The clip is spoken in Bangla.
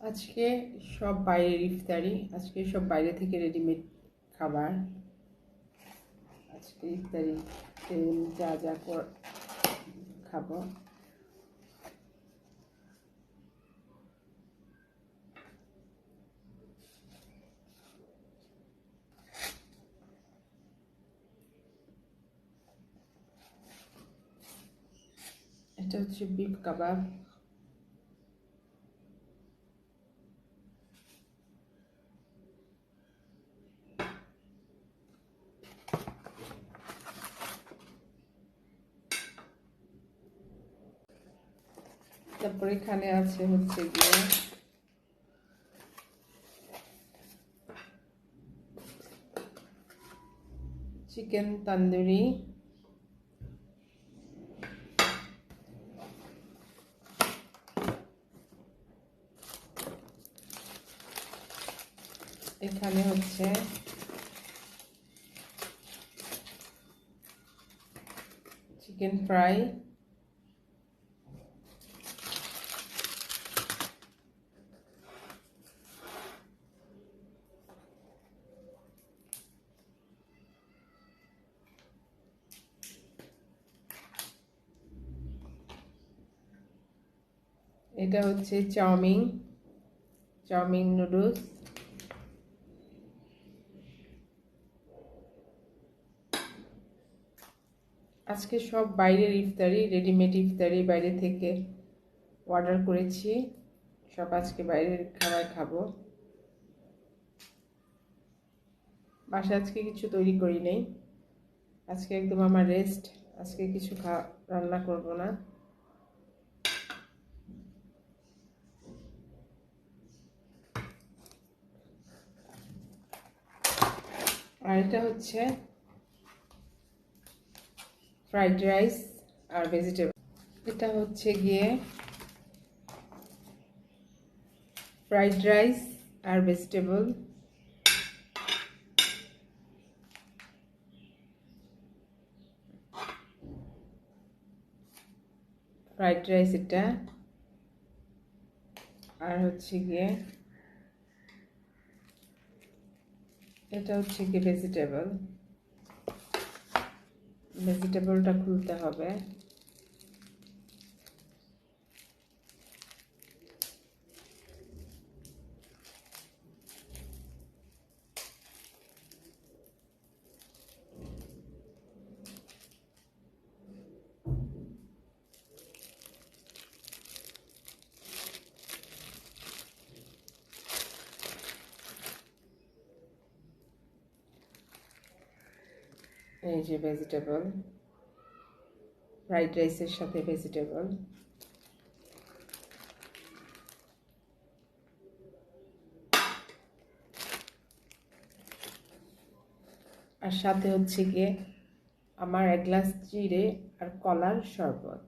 আজকে সব বাইরের ইফতারি, আজকে সব বাইরে থেকে রেডিমেড খাবার। আজকে ইফতারি যা যা কর খাব। এটা হচ্ছে বিফ কাবাব তারপরে এখানে আছে হচ্ছে গিয়ে। চিকেন তান্দুরি। এখানে হচ্ছে চিকেন ফ্রাই। এটা হচ্ছে চাউমিন চাউমিন নুডলস। আজকে সব বাইরের ইফতারি রেডিমেড ইফতারি বাইরে থেকে অর্ডার করেছি। সব আজকে বাইরের খাবার খাব। বাসা আজকে কিছু তৈরি করি নেই। আজকে একদম আমার রেস্ট আজকে কিছু খা রান্না করব না। আর এটা হচ্ছে ফ্রাইড রাইস আর ভেজিটেবল এটা হচ্ছে গিয়ে ফ্রাইড রাইস আর ভেজিটেবল ফ্রাইড রাইস এটা। আর হচ্ছে গিয়ে এটা হচ্ছে কি ভেজিটেবল ভেজিটেবলটা খুলতে হবে। এই যে ভেজিটেবল ফ্রাইড রাইসের সাথে ভেজিটেবল আর সাথে হচ্ছে গিয়ে আমার এক গ্লাস চিড়ে আর কলার শরবত।